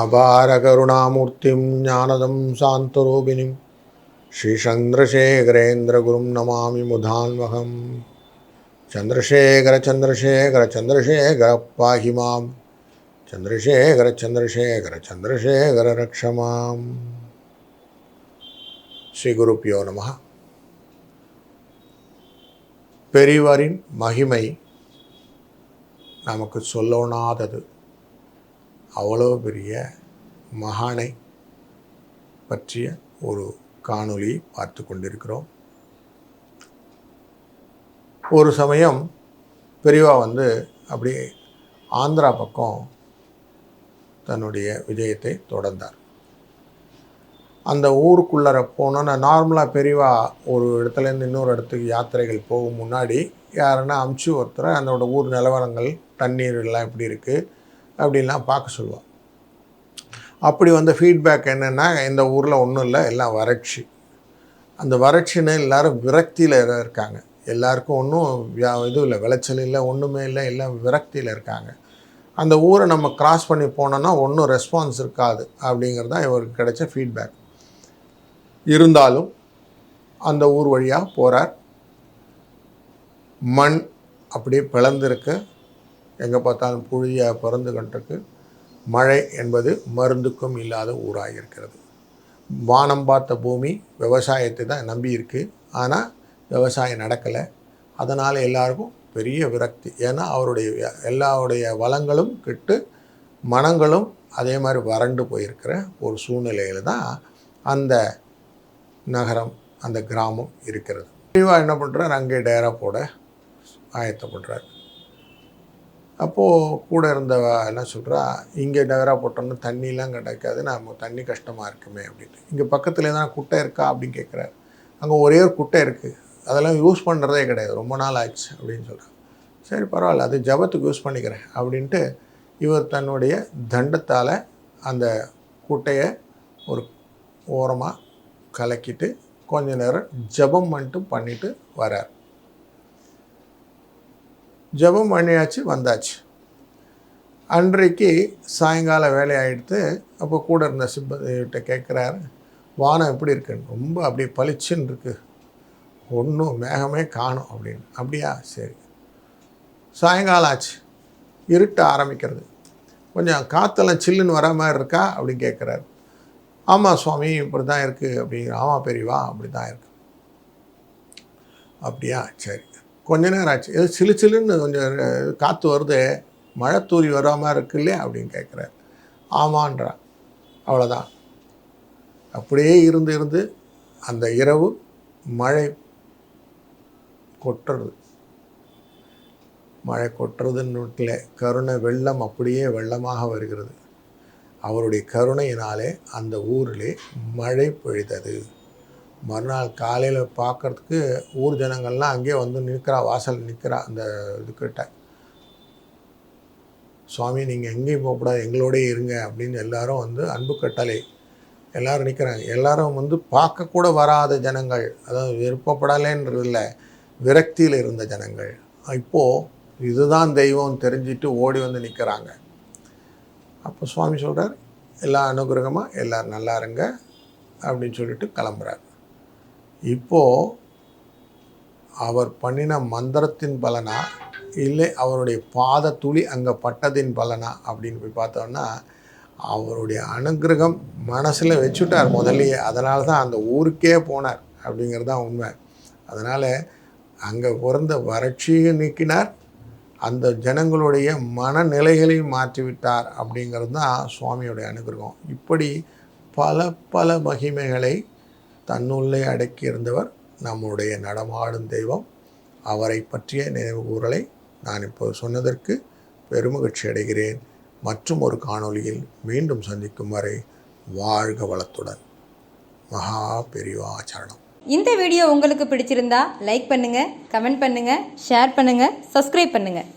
அபாரகருணாமூர்த்திம் ஞானதம் சாந்தரூபிணிம் ஸ்ரீசந்திரசேகரேந்திரகுரும் நமாமி முதான்வகம். சந்திரசேகர சந்திரசேகர சந்திரசேகர பாஹி மாம். சந்திரசேகர சந்திரசேகர சந்திரசேகர ரக்ஷமாம் ஸ்ரீ குருப்பியோ நம பெரியவரின் மகிமை நமக்கு சொல்லோனாதது அவ்வளோ பெரிய மகானை பற்றிய ஒரு காணொளியை பார்த்து கொண்டிருக்கிறோம். ஒரு சமயம் பெரியவா வந்து அப்படியே ஆந்திரா பக்கம் தன்னுடைய விஜயத்தை தொடர்ந்தார். அந்த ஊருக்குள்ளர போனோன்னா நார்மலாக பெரியவா ஒரு இடத்துலேருந்து இன்னொரு இடத்துக்கு யாத்திரைகள் போகும் முன்னாடி யாருன்னா அமுச்சு ஒருத்தரை அதோட ஊர் நிலவரங்கள் தண்ணீர் எல்லாம் எப்படி இருக்குது அப்படின்லாம் பார்க்க சொல்லுவாள் அப்படி வந்த ஃபீட்பேக் என்னென்னா இந்த ஊரில் ஒன்றும் இல்லை எல்லாம் வறட்சி. அந்த வறட்சின்னு எல்லோரும் விரக்தியில் இருக்காங்க. எல்லாருக்கும் ஒன்றும் இதுவும் இல்லை விளைச்சல் இல்லை ஒன்றுமே இல்லை எல்லாம் விரக்தியில் இருக்காங்க. அந்த ஊரை நம்ம கிராஸ் பண்ணி போனோன்னா ஒன்றும் ரெஸ்பான்ஸ் இருக்காது அப்படிங்கிறது தான் இவருக்கு கிடைச்ச ஃபீட்பேக் இருந்தாலும் அந்த ஊர் வழியாக போகிறார் மண் அப்படியே பிளந்திருக்கு. எங்கே பார்த்தாலும் புழுதியாக பிறந்து கண்டிருக்கு மழை என்பது மருந்துக்கும் இல்லாத ஊராக இருக்கிறது. வானம் பார்த்த பூமி விவசாயத்தை தான் நம்பி இருக்குது ஆனால் விவசாயம் நடக்கலை. அதனால் எல்லாருக்கும் பெரிய விரக்தி. ஏன்னா அவருடைய எல்லாருடைய வளங்களும் கெட்டு மனங்களும் அதே மாதிரி வறண்டு போயிருக்கிற ஒரு சூழ்நிலையில் தான் அந்த நகரம் அந்த கிராமம் இருக்கிறது. தெளிவாக என்ன பண்ணுறார் அங்கே டேரா போட ஆயத்தப்படுறார். அப்போது கூட இருந்தவ என்ன சொல்கிறா இங்கே நகராக போட்டோம்னா தண்ணிலாம் கிடைக்காது நம்ம தண்ணி கஷ்டமாக இருக்குமே அப்படின்ட்டு இங்கே பக்கத்தில் எதனா குட்டை இருக்கா? அப்படின்னு கேட்குறாரு. அங்கே ஒரே ஒரு குட்டை இருக்குது அதெல்லாம் யூஸ் பண்ணுறதே கிடையாது. ரொம்ப நாள் ஆச்சு அப்படின்னு சொல்கிறாங்க சரி பரவாயில்ல. அது ஜபத்துக்கு யூஸ் பண்ணிக்கிறேன் அப்படின்ட்டு இவர் தன்னுடைய தண்டத்தால் அந்த குட்டையை ஒரு ஓரமாக கலக்கிட்டு கொஞ்ச நேரம் ஜபம் மட்டும் பண்ணிவிட்டு வரார் ஜபம் பண்ணியாச்சு வந்தாச்சு. அன்றைக்கு சாயங்கால வேலையாயிடுத்து அப்போ கூட இருந்த சிப்பந்திகிட்ட கேட்குறாரு வானம் எப்படி இருக்குன்னு ரொம்ப அப்படியே பளிச்சுன்னு இருக்குது ஒன்றும் மேகமே காணும் அப்படின்னு. அப்படியா? சரி. சாயங்காலம் ஆச்சு. இருட்ட ஆரம்பிக்கிறது. கொஞ்சம் காற்றெல்லாம் சில்லுன்னு வர மாதிரி இருக்கா? அப்படின்னு கேட்குறாரு. ஆமாம் சுவாமி இப்படி தான் இருக்குது அப்படிங்கிற ஆமாம் பெரியவா அப்படி தான் இருக்குது அப்படியா? சரி. கொஞ்ச நேரம் ஆச்சு. ஏதோ சிலு சிலுன்னு கொஞ்சம் காற்று வருது. மழை தூரி வராமல் இருக்கு இல்லையா? அப்படின்னு கேட்குறாரு. ஆமான்றான் அவ்வளோதான் அப்படியே இருந்து இருந்து அந்த இரவு மழை கொட்டுறது. மழை கொட்டுறதுன்னு கருணை வெள்ளம் அப்படியே வெள்ளமாக வருகிறது. அவருடைய கருணையினாலே அந்த ஊரிலே மழை பொழிதது மறுநாள் காலையில் பார்க்குறதுக்கு ஊர் ஜனங்கள்லாம் அங்கேயே வந்து நிற்கிறா வாசல் நிற்கிறா அந்த இதுக்கிட்ட. சுவாமி நீங்கள் எங்கேயும் போகக்கூடாது எங்களோடய இருங்க அப்படின்னு எல்லாரும் வந்து அன்பு கட்டளை. எல்லோரும் நிற்கிறாங்க எல்லாரும் வந்து பார்க்கக்கூட வராத ஜனங்கள். அதாவது விருப்பப்படலைன்றது இல்லை விரக்தியில் இருந்த ஜனங்கள். இப்போது இதுதான் தெய்வம் தெரிஞ்சிட்டு ஓடி வந்து நிற்கிறாங்க அப்போ சுவாமி சொல்கிறார் எல்லா அனுகிரகமாக எல்லோரும் நல்லா இருங்க அப்படின்னு சொல்லிட்டு கிளம்புறாரு. இப்போது அவர் பண்ணின மந்திரத்தின் பலனா இல்லை அவருடைய பாத துளி அங்கே பட்டதின் பலனா அப்படின்னு போய் பார்த்தோன்னா அவருடைய அனுகிரகம் மனசில் வச்சுட்டார் முதல்லையே. அதனால தான் அந்த ஊருக்கே போனார் அப்படிங்கிறது தான் உண்மை. அதனால் அங்கே பிறந்த வறட்சியும் நீக்கினார். அந்த ஜனங்களுடைய மனநிலைகளையும் மாற்றிவிட்டார் அப்படிங்கிறது தான் சுவாமியுடைய அனுகிரகம். இப்படி பல பல மகிமைகளை தன்னுள்ளே அடக்கியிருந்தவர் நம்முடைய நடமாடும் தெய்வம். அவரை பற்றிய நினைவுகூறலை நான் இப்போது சொன்னதற்கு பெருமகிழ்ச்சி அடைகிறேன். மற்றும் ஒரு காணொளியில் மீண்டும் சந்திக்கும் வரை வாழ்க வளத்துடன். மகா பெரிவாச்சரணம் இந்த வீடியோ உங்களுக்கு பிடிச்சிருந்தா லைக் பண்ணுங்கள் கமெண்ட் பண்ணுங்கள் ஷேர் பண்ணுங்கள் சப்ஸ்கிரைப் பண்ணுங்கள்